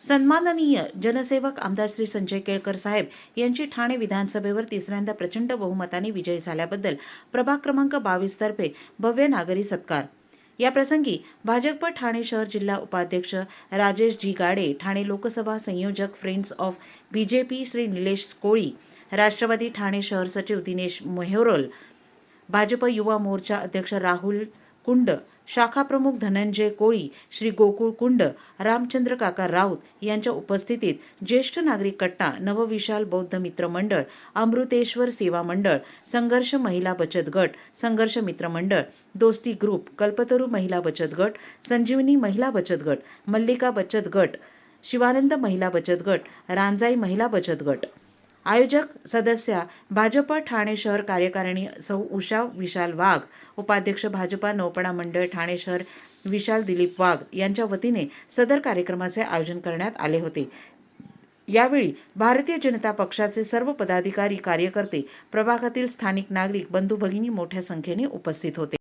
सन्माननीय जनसेवक आमदार श्री संजय केळकर साहेब यांची ठाणे विधानसभेवर तिसऱ्यांदा प्रचंड बहुमताने विजयी झाल्याबद्दल प्रभाग क्रमांक बावीस तर्फे भव्य नागरी सत्कार. या प्रसंगी भाजप ठाणे शहर जिल्हा उपाध्यक्ष राजेश जी गाडे ठाणे लोकसभा संयोजक friends of B J P Shri Nilesh Koli Rashtravadi Thane शहर सचिव दिनेश मेहरोल भाजप युवा मोर्चा अध्यक्ष राहुल कुंड शाखा प्रमुख धनंजय कोळी श्री गोकुळ कुंड रामचंद्र काका राऊत यांच्या उपस्थितीत ज्येष्ठ नागरिक कट्टा नवविशाल बौद्ध मित्र मंडळ अमृतेश्वर सेवा मंडळ संघर्ष महिला बचत गट संघर्ष मित्र मंडळ दोस्ती ग्रुप कल्पतरू महिला बचत गट संजीवनी महिला बचत गट मल्लिका बचत गट शिवानंद महिला बचत गट रांजाई महिला बचत गट आयोजक सदस्या भाजप ठाणे शहर कार्यकारिणी सौ उषा विशाल वाघ उपाध्यक्ष भाजपा नौपणा मंडळ ठाणे शहर विशाल दिलीप वाघ यांच्या वतीने सदर कार्यक्रमाचे आयोजन करण्यात आले होते. यावेळी भारतीय जनता पक्षाचे सर्व पदाधिकारी कार्यकर्ते प्रभागातील स्थानिक नागरिक बंधू भगिनी मोठ्या संख्येने उपस्थित होते.